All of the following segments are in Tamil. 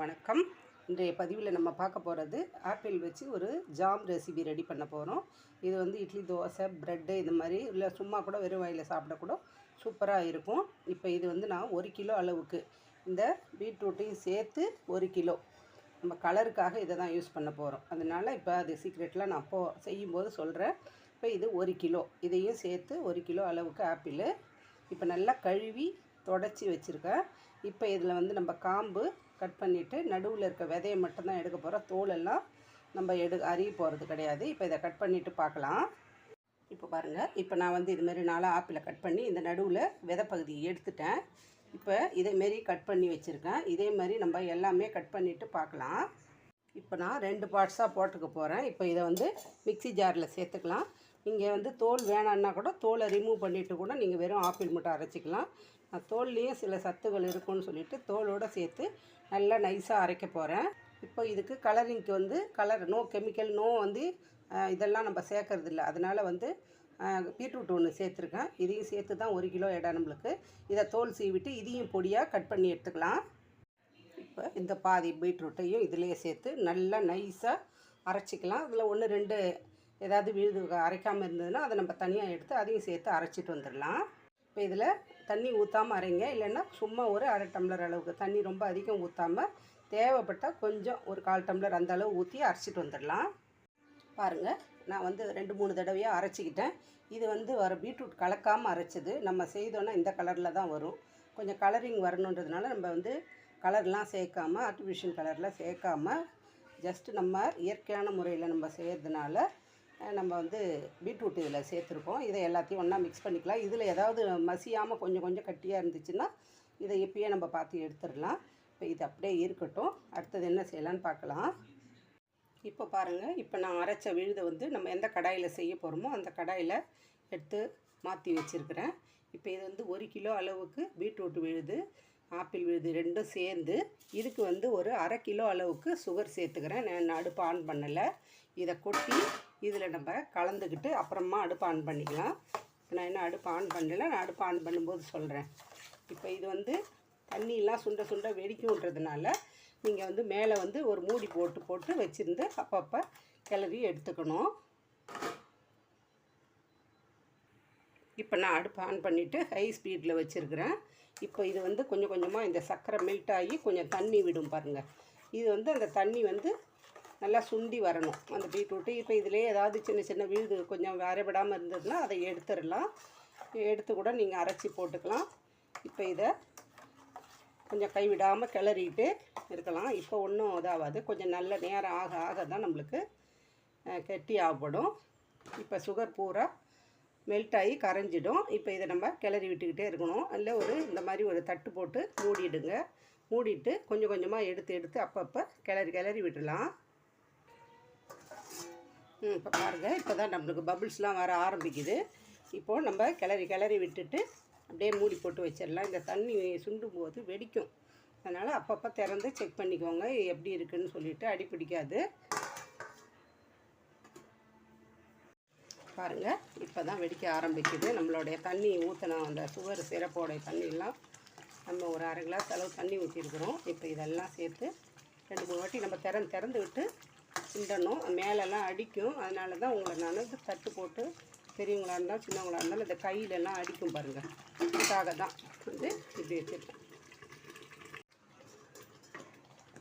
வணக்கம். இன்றைய பதிவில் நம்ம பார்க்க போகிறது ஆப்பிள் வச்சு ஒரு ஜாம் ரெசிபி ரெடி பண்ண போகிறோம். இது வந்து இட்லி தோசை ப்ரெட்டு இது மாதிரி இல்லை சும்மா கூட வெறும் வாயில் சாப்பிட கூட சூப்பராக இருக்கும். இப்போ இது வந்து நான் ஒரு கிலோ அளவுக்கு இந்த பீட்ரூட்டையும் சேர்த்து ஒரு கிலோ. நம்ம கலருக்காக இதை தான் யூஸ் பண்ண போகிறோம். அதனால் இப்போ அது சீக்ரெட்டில் நான் அப்போ செய்யும்போது சொல்கிறேன். இப்போ இது ஒரு கிலோ. இதையும் சேர்த்து ஒரு கிலோ அளவுக்கு ஆப்பிள். இப்போ நல்லா கழுவி தொடச்சி வச்சுருக்கேன். இப்போ இதில் வந்து நம்ம காம்பு கட் பண்ணிவிட்டு நடுவில் இருக்க விதையை மட்டும்தான் எடுக்க போகிறோம் தோலெல்லாம் நம்ம எடு அறிய போகிறது கிடையாது. இப்போ இதை கட் பண்ணிவிட்டு பார்க்கலாம். இப்போ பாருங்கள் இப்போ நான் வந்து இதுமாரி நாலாக ஆப்பிளை கட் பண்ணி இந்த நடுவில் விதை பகுதியை எடுத்துட்டேன். இப்போ இதேமாரி கட் பண்ணி வச்சுருக்கேன். இதே மாதிரி நம்ம எல்லாமே கட் பண்ணிவிட்டு பார்க்கலாம். இப்போ நான் ரெண்டு பார்ட்ஸாக போட்டுக்க போகிறேன் இப்போ இதை வந்து மிக்ஸி ஜாரில் சேர்த்துக்கலாம். நீங்கள் வந்து தோல் வேணான்னா கூட தோலை ரிமூவ் பண்ணிவிட்டு கூட நீங்கள் வெறும் ஆப்பிள் மட்டும் அரைச்சிக்கலாம். நான் தோல்லையும் சில சத்துகள் இருக்கும்னு சொல்லிட்டு தோலோடு சேர்த்து நல்லா நைஸாக அரைக்க போகிறேன் இப்போ இதுக்கு கலரிங்க்கு வந்து கலர் நோ கெமிக்கல் நோ வந்து இதெல்லாம் நம்ம சேர்க்கறது இல்லை. அதனால் வந்து பீட்ரூட் ஒன்று சேர்த்துருக்கேன். இதையும் சேர்த்து தான் ஒரு கிலோ இடம் நம்மளுக்கு. இதை தோல் சீவிட்டு இதையும் பொடியாக கட் பண்ணி எடுத்துக்கலாம். இப்போ இந்த பாதி பீட்ரூட்டையும் இதிலேயே சேர்த்து நல்லா நைஸாக அரைச்சிக்கலாம். அதில் ஒன்று ரெண்டு ஏதாவது விழுது அரைக்காமல் இருந்ததுன்னா அதை நம்ம தனியாக எடுத்து அதையும் சேர்த்து அரைச்சிட்டு வந்துடலாம். இப்போ இதில் தண்ணி ஊற்றாமல் அரைங்க. இல்லைன்னா சும்மா ஒரு அரை டம்ளர் அளவுக்கு தண்ணி ரொம்ப அதிகம் ஊற்றாமல் தேவைப்பட்டால் கொஞ்சம் ஒரு கால் டம்ளர் அந்த அளவு ஊற்றி அரைச்சிட்டு வந்துடலாம். பாருங்கள் நான் வந்து ரெண்டு மூணு தடவையாக அரைச்சிக்கிட்டேன். இது வந்து வர பீட்ரூட் கலக்காமல் அரைச்சது. நம்ம செய்தோன்னா இந்த கலரில் தான் வரும். கொஞ்சம் கலரிங் வரணுன்றதுனால நம்ம வந்து கலர்லாம் சேர்க்காம ஆர்டிஃபிஷியல் கலர்லாம் சேர்க்காம ஜஸ்ட்டு நம்ம இயற்கையான முறையில் நம்ம செய்கிறதுனால நம்ம வந்து பீட்ரூட் இதில் சேர்த்துருக்கோம். இதை எல்லாத்தையும் ஒன்றா மிக்ஸ் பண்ணிக்கலாம். இதில் ஏதாவது மசியாமல் கொஞ்சம் கொஞ்சம் கட்டியாக இருந்துச்சுன்னா இதை இப்பயே நம்ம பார்த்து எடுத்துடலாம். இப்போ இது அப்படியே இருக்கட்டும். அடுத்தது என்ன செய்யலான்னு பார்க்கலாம். இப்போ பாருங்கள் இப்போ நான் அரைச்ச விழுதை வந்து நம்ம எந்த கடாயில் செய்ய போகிறோமோ அந்த கடாயில் எடுத்து மாற்றி வச்சுருக்கிறேன். இப்போ இது வந்து ஒரு கிலோ அளவுக்கு பீட்ரூட் விழுது ஆப்பிள் விழுது ரெண்டும் சேர்ந்து இதுக்கு வந்து ஒரு அரை கிலோ அளவுக்கு சுகர் சேர்த்துக்கிறேன். நான் அடுப்பு ஆன் பண்ணலை. இதை கொட்டி இதில் நம்ம கலந்துக்கிட்டு அப்புறமா அடுப்பு ஆன் பண்ணிக்கலாம். இப்போ நான் இன்னும் அடுப்பு ஆன் பண்ணல நான் அடுப்பு ஆன் பண்ணும்போது சொல்கிறேன். இப்போ இது வந்து தண்ணியெலாம் சுண்ட சுண்ட வெடிக்கும்ன்றதுனால நீங்கள் வந்து மேலே வந்து ஒரு மூடி போட்டு போட்டு வச்சுருந்து அப்பப்போ கிளறி எடுத்துக்கணும். இப்போ நான் அடுப்பு ஆன் பண்ணிவிட்டு ஹை ஸ்பீடில் வச்சுருக்கிறேன். இப்போ இது வந்து கொஞ்சம் கொஞ்சமாக இந்த சர்க்கரை மெல்ட் ஆகி கொஞ்சம் தண்ணி விடும் பாருங்கள் இது வந்து அந்த தண்ணி வந்து நல்லா சுண்டி வரணும். அந்த பீட்ரூட்டு. இப்போ இதிலே ஏதாவது சின்ன சின்ன விழுது கொஞ்சம் வரைபடாமல் இருந்ததுன்னா அதை எடுத்துடலாம். எடுத்து கூட நீங்கள் அரைச்சி போட்டுக்கலாம். இப்போ இதை கொஞ்சம் கைவிடாமல் கிளறிட்டு இருக்கலாம் இப்போ ஒன்றும் இதாகாது கொஞ்சம் நல்ல நேரம் ஆக ஆக தான் நம்மளுக்கு கெட்டி ஆகப்படும். இப்போ சுகர் பூரா மெல்ட் ஆகி கரைஞ்சிடும். இப்போ இதை நம்ம கிளறி விட்டுக்கிட்டே இருக்கணும். இல்லை ஒரு இந்த மாதிரி ஒரு தட்டு போட்டு மூடிடுங்க. மூடிட்டு கொஞ்சம் கொஞ்சமாக எடுத்து எடுத்து அப்பப்போ கிளறி கிளறி விடலாம். இப்போ பாருங்கள் இப்போ தான் நம்மளுக்கு பபுள்ஸ்லாம் வர ஆரம்பிக்குது. இப்போது நம்ம கிளறி கிளறி விட்டுட்டு அப்படியே மூடி போட்டு வச்சிடலாம். இந்த தண்ணி சுண்டும் போது வெடிக்கும். அதனால் அப்பப்போ திறந்து செக் பண்ணிக்கோங்க எப்படி இருக்குதுன்னு சொல்லிட்டு அடி பிடிக்காது. பாருங்கள் இப்போ தான் வெடிக்க ஆரம்பிக்குது. நம்மளுடைய தண்ணி ஊற்றின அந்த சுவர் சிறப்போடைய தண்ணியெல்லாம் நம்ம ஒரு அரை கிளாஸ் அளவு தண்ணி ஊற்றிருக்கிறோம் இப்போ இதெல்லாம் சேர்த்து ரெண்டு மூணு வாட்டி நம்ம திறந்து திறந்து விட்டு கிண்டணும் மேலெல்லாம் அடிக்கும். அதனால தான் உங்களை நான் தட்டு போட்டு பெரியவங்களாக இருந்தால் சின்னவங்களா இருந்தாலும் இந்த கையிலெல்லாம் அடிக்கும் பாருங்கள் இதுக்காக தான் வந்து இப்படி வச்சுருக்கேன்.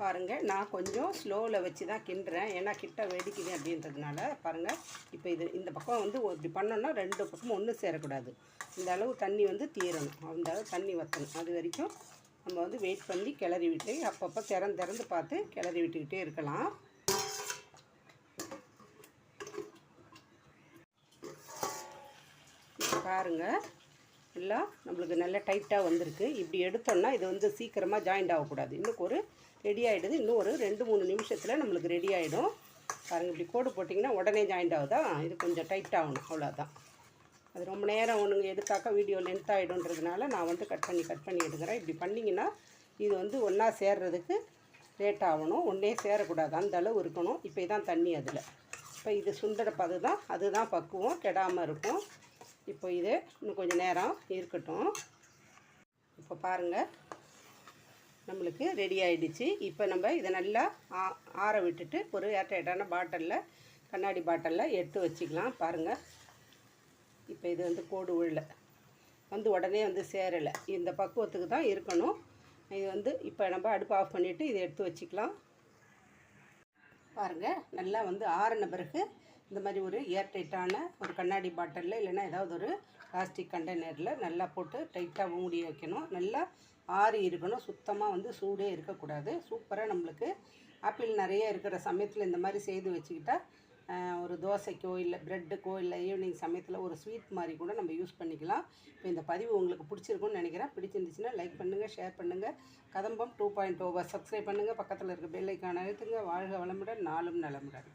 பாருங்கள் நான் கொஞ்சம் ஸ்லோவில் வச்சு தான் கிண்டுறேன். ஏன்னா கிட்ட வெடிக்குது அப்படின்றதுனால பாருங்கள் இப்போ இது இந்த பக்கம் வந்து இப்படி பண்ணோன்னா ரெண்டு பக்கமும் ஒன்றும் சேரக்கூடாது. இந்த அளவு தண்ணி வந்து தீரணும். அந்த அளவு தண்ணி வற்றணும் அது வரைக்கும் நம்ம வந்து வெயிட் பண்ணி கிளறி விட்டு அப்பப்போ திறந்து திறந்து பார்த்து கிளறி விட்டுக்கிட்டே இருக்கலாம் இப்போ பாருங்கள் எல்லாம் நம்மளுக்கு நல்ல டைட்டாக வந்திருக்கு. இப்படி எடுத்தோம்னா இது வந்து சீக்கிரமாக ஜாயிண்ட் ஆகக்கூடாது. இன்னும் ஒரு ரெடி ஆகிடுது இன்னும் ஒரு ரெண்டு மூணு நிமிஷத்தில் நம்மளுக்கு ரெடி ஆகிடும் பாருங்கள் இப்படி கோடு போட்டிங்கன்னா உடனே ஜாயிண்ட் ஆகுதா? இது கொஞ்சம் டைட் ஆகணும். அவ்வளோதான் அது ரொம்ப நேரம் ஒன்றுங்க எடுத்தாக்கா வீடியோ லென்த் ஆகிடும்ன்றதுனால நான் வந்து கட் பண்ணி கட் பண்ணி எடுக்கிறேன். இப்படி பண்ணிங்கன்னா இது வந்து ஒன்றா சேர்றதுக்கு லேட் ஆகணும். ஒன்றே சேரக்கூடாது. அந்த அளவு இருக்கணும். இப்போ தான் தண்ணி அதில். இப்போ இது சுண்டரப்ப அதுதான் அதுதான் பக்குவம். கெடாமல் இருக்கும். இப்போ இது இன்னும் கொஞ்சம் நேரம் இருக்கட்டும். இப்போ பாருங்கள் நம்மளுக்கு ரெடி ஆகிடுச்சு இப்போ நம்ம இதை நல்லா ஆ- ஆற விட்டுட்டு ஒரு ஏர்டைட்டான பாட்டிலில் கண்ணாடி பாட்டிலில் எடுத்து வச்சுக்கலாம். பாருங்கள் இப்போ இது வந்து கோடு உள்ள. வந்து உடனே வந்து சேரலை. இந்த பக்குவத்துக்கு தான் இருக்கணும். இது வந்து இப்போ நம்ம அடுப்பு ஆஃப் பண்ணிவிட்டு இதை எடுத்து வச்சுக்கலாம். பாருங்கள் நல்லா வந்து ஆறின பிறகு இந்த மாதிரி ஒரு ஏர்டைட்டான ஒரு கண்ணாடி பாட்டிலில் இல்லைன்னா ஏதாவது ஒரு பிளாஸ்டிக் கண்டெய்னரில் நல்லா போட்டு டைட்டாக மூடி வைக்கணும். நல்லா ஆறி இருக்கணும். சுத்தமாக வந்து சூடே இருக்கக்கூடாது. சூப்பராக நம்மளுக்கு ஆப்பிள் நிறைய இருக்கிற சமயத்தில் இந்த மாதிரி செய்து வச்சுக்கிட்டா ஒரு தோசைக்கோ இல்லை ப்ரெட்டுக்கோ இல்லை ஈவினிங் சமயத்தில் ஒரு ஸ்வீட் மாதிரி கூட நம்ம யூஸ் பண்ணிக்கலாம். இப்போ இந்த பதிவு உங்களுக்கு பிடிச்சிருக்கும்னு நினைக்கிறேன். பிடிச்சிருந்துச்சுன்னா லைக் பண்ணுங்கள் ஷேர் பண்ணுங்கள் Kadambam two point over oh subscribe பண்ணுங்கள் பக்கத்தில் இருக்க பெல்லைக்கான அழுத்துங்க. வாழ்க வளமுடன் நாளும் நலமுடன்.